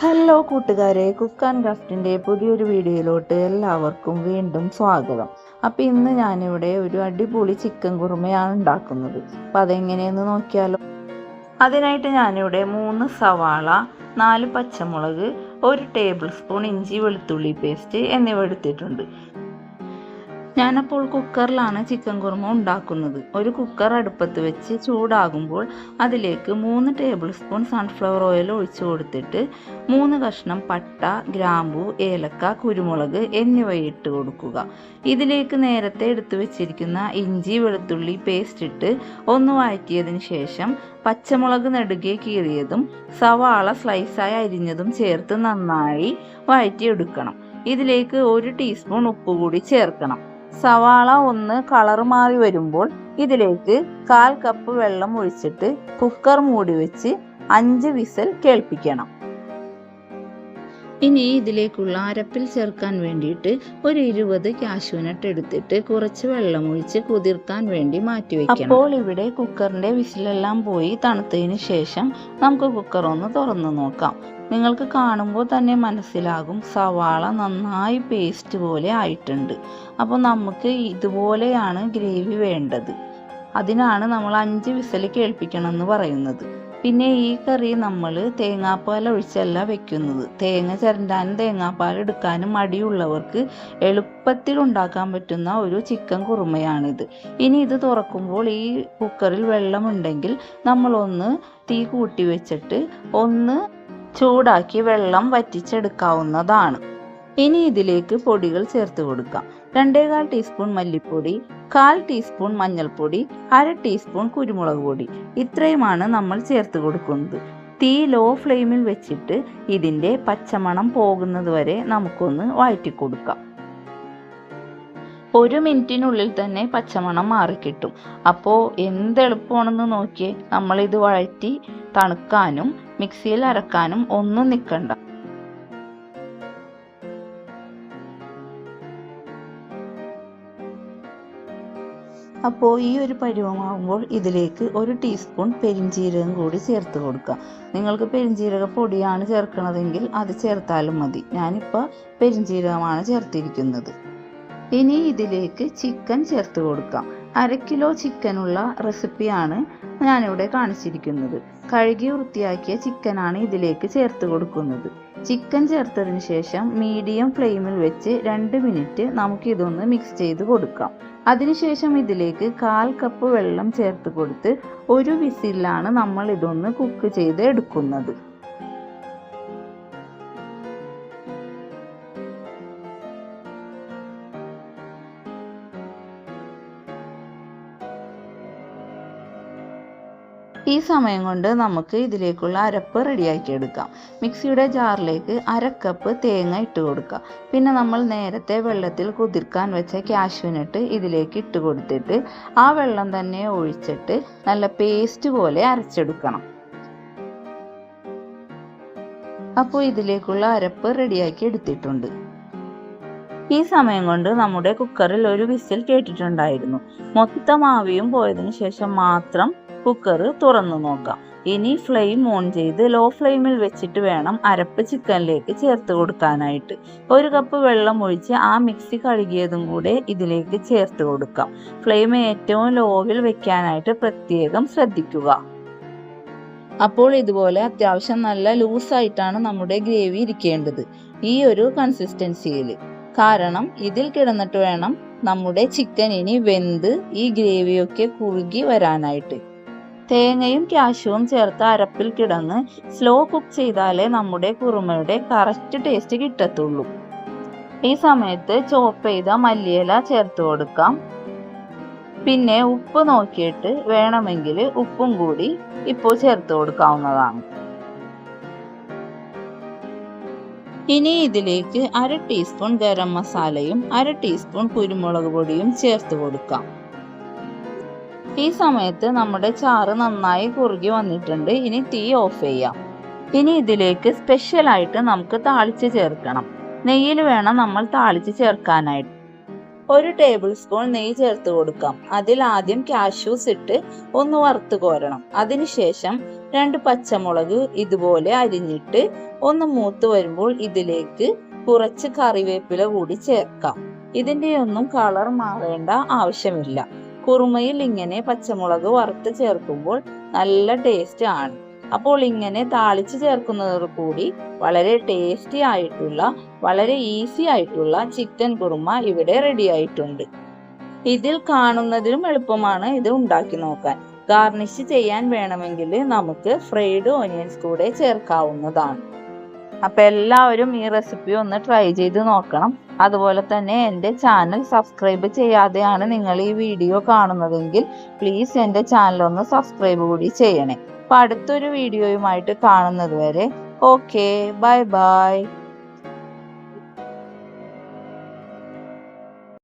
Hello കൂട്ടുകാരെ cook and ക്രാഫ്റ്റിന്റെ പുതിയൊരു വീഡിയോയിലോട്ട് എല്ലാവർക്കും വീണ്ടും സ്വാഗതം. അപ്പം ഇന്ന് ഞാനിവിടെ ഒരു അടിപൊളി ചിക്കൻ കുറുമയാണ് ഉണ്ടാക്കുന്നത്. അപ്പം അതെങ്ങനെയെന്ന് നോക്കിയാലോ. അതിനായിട്ട് ഞാനിവിടെ മൂന്ന് സവാള നാല് പച്ചമുളക് ഒരു ടേബിൾ സ്പൂൺ ഇഞ്ചി വെളുത്തുള്ളി പേസ്റ്റ് എന്നിവ എടുത്തിട്ടുണ്ട്. ഞാനപ്പോൾ കുക്കറിലാണ് ചിക്കൻ കുറുമ ഉണ്ടാക്കുന്നത്. ഒരു കുക്കർ അടുപ്പത്ത് വെച്ച് ചൂടാകുമ്പോൾ അതിലേക്ക് മൂന്ന് ടേബിൾ സ്പൂൺ സൺഫ്ലവർ ഓയിൽ ഒഴിച്ചു കൊടുത്തിട്ട് മൂന്ന് കഷ്ണം പട്ട ഗ്രാമ്പു ഏലക്ക കുരുമുളക് എന്നിവ ഇട്ട് കൊടുക്കുക. ഇതിലേക്ക് നേരത്തെ എടുത്തു വെച്ചിരിക്കുന്ന ഇഞ്ചി വെളുത്തുള്ളി പേസ്റ്റ് ഇട്ട് ഒന്ന് വഴറ്റിയതിന് ശേഷം പച്ചമുളക് നെടുകെ കീറിയതും സവാള സ്ലൈസായി അരിഞ്ഞതും ചേർത്ത് നന്നായി വഴറ്റിയെടുക്കണം. ഇതിലേക്ക് ഒരു ടീസ്പൂൺ ഉപ്പ് കൂടി ചേർക്കണം. സവാള ഒന്ന് കളർ മാറി വരുമ്പോൾ ഇതിലേക്ക് കാൽ കപ്പ് വെള്ളം ഒഴിച്ചിട്ട് കുക്കർ മൂടി വെച്ച് അഞ്ച് വിസൽ കേൾപ്പിക്കണം. ഇനി ഇതിലേക്കുള്ള അരപ്പിൽ ചേർക്കാൻ വേണ്ടിയിട്ട് ഒരു ഇരുപത് കാശുനട്ട് എടുത്തിട്ട് കുറച്ച് വെള്ളം ഒഴിച്ച് കുതിർക്കാൻ വേണ്ടി മാറ്റി വെക്കണം. അപ്പോൾ ഇവിടെ കുക്കറിന്റെ വിസിലെല്ലാം പോയി തണുത്തതിന് ശേഷം നമുക്ക് കുക്കർ ഒന്ന് തുറന്നു നോക്കാം. നിങ്ങൾക്ക് കാണുമ്പോൾ തന്നെ മനസ്സിലാകും സവാള നന്നായി പേസ്റ്റ് പോലെ ആയിട്ടുണ്ട്. അപ്പോൾ നമുക്ക് ഇതുപോലെയാണ് ഗ്രേവി വേണ്ടത്. അതിനാണ് നമ്മൾ അഞ്ച് വിസൽ കേൾപ്പിക്കണം എന്ന് പറയുന്നത്. പിന്നെ ഈ കറി നമ്മൾ തേങ്ങാപ്പാൽ ഒഴിച്ചല്ല വെക്കുന്നത്. തേങ്ങ ചിരണ്ടാനും തേങ്ങാപ്പാൽ എടുക്കാനും മടിയുള്ളവർക്ക് എളുപ്പത്തിൽ ഉണ്ടാക്കാൻ പറ്റുന്ന ഒരു ചിക്കൻ കുറുമയാണിത്. ഇനി ഇത് തുറക്കുമ്പോൾ ഈ കുക്കറിൽ വെള്ളമുണ്ടെങ്കിൽ നമ്മളൊന്ന് തീ കൂട്ടി വെച്ചിട്ട് ഒന്ന് ചൂടാക്കി വെള്ളം വറ്റിച്ചെടുക്കാവുന്നതാണ്. ഇനി ഇതിലേക്ക് പൊടികൾ ചേർത്ത് കൊടുക്കാം. രണ്ടേകാൽ ടീസ്പൂൺ മല്ലിപ്പൊടി കാൽ ടീസ്പൂൺ മഞ്ഞൾപ്പൊടി അര ടീസ്പൂൺ കുരുമുളക് പൊടി. ഇത്രയുമാണ് നമ്മൾ ചേർത്ത് കൊടുക്കുന്നത്. തീ ലോ ഫ്ലെയിമിൽ വെച്ചിട്ട് ഇതിന്റെ പച്ചമണം പോകുന്നത് വരെ നമുക്കൊന്ന് വഴറ്റി കൊടുക്കാം. ഒരു മിനിറ്റിനുള്ളിൽ തന്നെ പച്ചമണം മാറിക്കിട്ടും. അപ്പോൾ എന്തെളുപ്പമാണെന്ന് നോക്കിയേ നമ്മളിത് വഴറ്റി തണുക്കാനും മിക്സിയിൽ അരക്കാനും ഒന്നും നിൽക്കണ്ട അപ്പോൾ ഈ ഒരു പരുവമാകുമ്പോൾ ഇതിലേക്ക് ഒരു ടീസ്പൂൺ പെരിഞ്ജീരകം കൂടി ചേർത്ത് കൊടുക്കുക. നിങ്ങൾക്ക് പെരിഞ്ജീരക പൊടിയാണ് ചേർക്കണതെങ്കിൽ അത് ചേർത്താലും മതി. ഞാനിപ്പോൾ പെരിഞ്ജീരകമാണ് ചേർത്തിരിക്കുന്നത്. ഇനി ഇതിലേക്ക് ചിക്കൻ ചേർത്ത് കൊടുക്കാം. അര കിലോ ചിക്കനുള്ള റെസിപ്പിയാണ് ഞാനിവിടെ കാണിച്ചിരിക്കുന്നത്. കഴുകി വൃത്തിയാക്കിയ ചിക്കനാണ് ഇതിലേക്ക് ചേർത്ത് കൊടുക്കുന്നത്. ചിക്കൻ ചേർത്തതിന് ശേഷം മീഡിയം ഫ്ലെയിമിൽ വെച്ച് രണ്ട് മിനിറ്റ് നമുക്ക് ഇതൊന്ന് മിക്സ് ചെയ്ത് കൊടുക്കാം. അതിനുശേഷം ഇതിലേക്ക് കാൽ കപ്പ് വെള്ളം ചേർത്ത് കൊടുത്ത് ഒരു വിസിലാണ് നമ്മൾ ഇതൊന്ന് കുക്ക് ചെയ്ത് എടുക്കുന്നത് ഈ സമയം കൊണ്ട് നമുക്ക് ഇതിലേക്കുള്ള അരപ്പ് റെഡിയാക്കി എടുക്കാം. മിക്സിയുടെ ജാറിലേക്ക് അരക്കപ്പ് തേങ്ങ ഇട്ട് കൊടുക്കുക പിന്നെ നമ്മൾ നേരത്തെ വെള്ളത്തിൽ കുതിർക്കാൻ വെച്ച കാഷ്യൂനട്ട് ഇതിലേക്ക് ഇട്ട് കൊടുത്തിട്ട് ആ വെള്ളം തന്നെ ഒഴിച്ചിട്ട് നല്ല പേസ്റ്റ് പോലെ അരച്ചെടുക്കണം. അപ്പോൾ ഇതിലേക്കുള്ള അരപ്പ് റെഡിയാക്കി എടുത്തിട്ടുണ്ട്. ഈ സമയം കൊണ്ട് നമ്മുടെ കുക്കറിൽ ഒരു വിസിൽ കേട്ടിട്ടുണ്ടായിരുന്നു. മൊത്തം ആവിയും പോയതിനു ശേഷം മാത്രം കുക്കർ തുറന്നു നോക്കാം. ഇനി ഫ്ലെയിം ഓൺ ചെയ്ത് ലോ ഫ്ലെയിമിൽ വെച്ചിട്ട് വേണം അരപ്പ് ചിക്കനിലേക്ക് ചേർത്ത് കൊടുക്കാനായിട്ട്. ഒരു കപ്പ് വെള്ളം ഒഴിച്ച് ആ മിക്സി കഴുകിയതും കൂടെ ഇതിലേക്ക് ചേർത്ത് കൊടുക്കാം. ഫ്ലെയിം ഏറ്റവും ലോവിൽ വെക്കാനായിട്ട് പ്രത്യേകം ശ്രദ്ധിക്കുക. അപ്പോൾ ഇതുപോലെ അത്യാവശ്യം നല്ല ലൂസായിട്ടാണ് നമ്മുടെ ഗ്രേവി ഇരിക്കേണ്ടത്. ഈ ഒരു കൺസിസ്റ്റൻസിയിൽ കാരണം ഇതിൽ കിടന്നിട്ട് വേണം നമ്മുടെ ചിക്കൻ ഇനി വെന്ത് ഈ ഗ്രേവിയൊക്കെ കുറുകി വരാനായിട്ട്. തേങ്ങയും ക്യാഷുവും ചേർത്ത് അരപ്പിൽ കിടന്ന് സ്ലോ കുക്ക് ചെയ്താലേ നമ്മുടെ കുറുമയുടെ കറക്റ്റ് ടേസ്റ്റ് കിട്ടത്തുള്ളൂ. ഈ സമയത്ത് ചോപ്പ് ചെയ്ത മല്ലിയില ചേർത്ത് കൊടുക്കാം. പിന്നെ ഉപ്പ് നോക്കിയിട്ട് വേണമെങ്കിൽ ഉപ്പും കൂടി ഇപ്പോൾ ചേർത്ത് കൊടുക്കാവുന്നതാണ്. ഇനി ഇതിലേക്ക് അര ടീസ്പൂൺ ഗരം മസാലയും അര ടീസ്പൂൺ കുരുമുളക് പൊടിയും ചേർത്ത് കൊടുക്കാം. ഈ സമയത്ത് നമ്മുടെ ചാറ് നന്നായി കുറുകി വന്നിട്ടുണ്ട്. ഇനി തീ ഓഫ് ചെയ്യാം. ഇനി ഇതിലേക്ക് സ്പെഷ്യലായിട്ട് നമുക്ക് താളിച്ച് ചേർക്കണം. നെയ്യിൽ വേണം നമ്മൾ താളിച്ച് ചേർക്കാനായിട്ട്. ഒരു ടേബിൾ സ്പൂൺ നെയ്യ് ചേർത്ത് കൊടുക്കാം. അതിൽ ആദ്യം കാഷ്യൂസ് ഇട്ട് ഒന്ന് വറുത്ത് കോരണം. അതിനുശേഷം രണ്ട് പച്ചമുളക് ഇതുപോലെ അരിഞ്ഞിട്ട് ഒന്ന് മൂത്ത് വരുമ്പോൾ ഇതിലേക്ക് കുറച്ച് കറിവേപ്പില കൂടി ചേർക്കാം. ഇതിന്റെ ഒന്നും കളർ മാറേണ്ട ആവശ്യമില്ല. കുറുമയിൽ ഇങ്ങനെ പച്ചമുളക് വറുത്ത് ചേർക്കുമ്പോൾ നല്ല ടേസ്റ്റ് ആണ്. അപ്പോൾ ഇങ്ങനെ താളിച്ച് ചേർക്കുന്നത് കൂടി വളരെ ടേസ്റ്റി ആയിട്ടുള്ള വളരെ ഈസി ആയിട്ടുള്ള ചിക്കൻ കുറുമ ഇവിടെ റെഡി ആയിട്ടുണ്ട്. ഇതിൽ കാണുന്നതിലും എളുപ്പമാണ് ഇത് ഉണ്ടാക്കി നോക്കാൻ. ഗാർണിഷ് ചെയ്യാൻ വേണമെങ്കിൽ നമുക്ക് ഫ്രൈഡ് ഓനിയൻസ് കൂടെ ചേർക്കാവുന്നതാണ്. അപ്പൊ എല്ലാവരും ഈ റെസിപ്പി ഒന്ന് ട്രൈ ചെയ്ത് നോക്കണം. അതുപോലെ തന്നെ എന്റെ ചാനൽ സബ്സ്ക്രൈബ് ചെയ്യാതെയാണ് നിങ്ങൾ ഈ വീഡിയോ കാണുന്നതെങ്കിൽ പ്ലീസ് എന്റെ ചാനൽ ഒന്ന് സബ്സ്ക്രൈബ് കൂടി ചെയ്യണേ. അപ്പൊ അടുത്തൊരു വീഡിയോയുമായിട്ട് കാണുന്നത് വരെ ഓക്കെ ബൈ ബൈ.